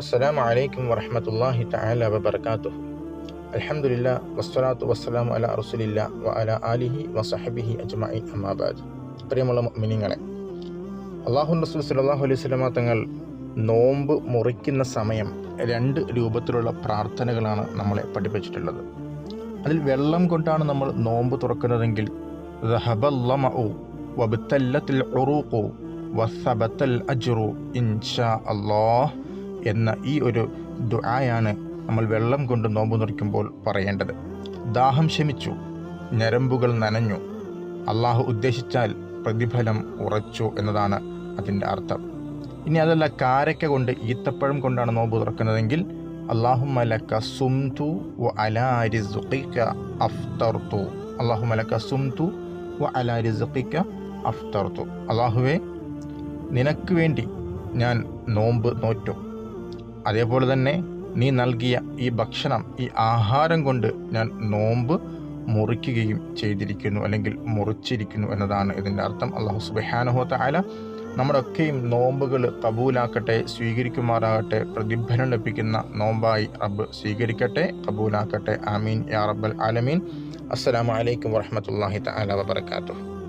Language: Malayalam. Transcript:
അസ്സലാമു അലൈക്കും വറഹ്മത്തുള്ളാഹി തആല വബറകാതുഹു. അൽഹംദുലില്ലാ വസ്സലാത്തു വസ്സലാമു അലാ റസൂലില്ലാ വ അലാ ആലിഹി വസഹബിഹി അജ്മഈൻ അമ്മാ ബഅദ് പ്രിയമുള്ള മുഅ്മിനീങ്ങളെ അല്ലാഹു റസൂൽ സ്വല്ലല്ലാഹു അലൈഹി വസല്ലമ തങ്ങൾ നോമ്പ് മുറിക്കുന്ന സമയം രണ്ട് രൂപത്തിലുള്ള പ്രാർത്ഥനകളാണ് നമ്മളെ പഠിപ്പിച്ചിട്ടുള്ളത്. അതിൽ വെള്ളം കൊണ്ടാണ് നമ്മൾ നോമ്പ് തുറക്കുന്നതെങ്കിൽ അജ്റു ഇൻഷാ അല്ലാഹ് എന്ന ഈ ഒരു ദുആയാണ് നമ്മൾ വെള്ളം കൊണ്ട് നോമ്പ് മുറിക്കുമ്പോൾ പറയേണ്ടത്. ദാഹം ശമിച്ചു ഞരമ്പുകൾ നനഞ്ഞു. അള്ളാഹു ഉദ്ദേശിച്ചാൽ പ്രതിഫലം ഉറച്ചു എന്നതാണ് അതിന്റെ അർത്ഥം. ഇനി അതല്ല കാരക്ക കൊണ്ട് ഈത്തപ്പഴം കൊണ്ടാണ് നോമ്പ് തുറക്കുന്നതെങ്കിൽ അള്ളാഹുമലക്ക സുംതു വ അലാരി അഫ്തർത്തു അള്ളാഹുമലക്ക സുംതു അഫ്തർത്തു അള്ളാഹുവെ നിനക്ക് വേണ്ടി ഞാൻ നോമ്പ് നോറ്റു. അതേപോലെ തന്നെ നീ നൽകിയ ഈ ഭക്ഷണം ഈ ആഹാരം കൊണ്ട് ഞാൻ നോമ്പ് മുറിക്കുകയും ചെയ്തിരിക്കുന്നു അല്ലെങ്കിൽ മുറിച്ചിരിക്കുന്നു എന്നതാണ് ഇതിന്റെ അർത്ഥം. അള്ളാഹു സുബഹാനുഹോത്ത ആല നമ്മുടെയൊക്കെയും നോമ്പുകൾ കബൂലാക്കട്ടെ സ്വീകരിക്കുമാറാകട്ടെ പ്രതിഫലം ലഭിക്കുന്ന നോമ്പായി റബ്ബ് സ്വീകരിക്കട്ടെ കബൂലാക്കട്ടെ. ആമീൻ. യാ റബ്ബൽ ആലമീൻ. അസ്സലാമു അലൈക്കും വറഹമത്തല്ലാഹി തആല വബറകാതുഹു.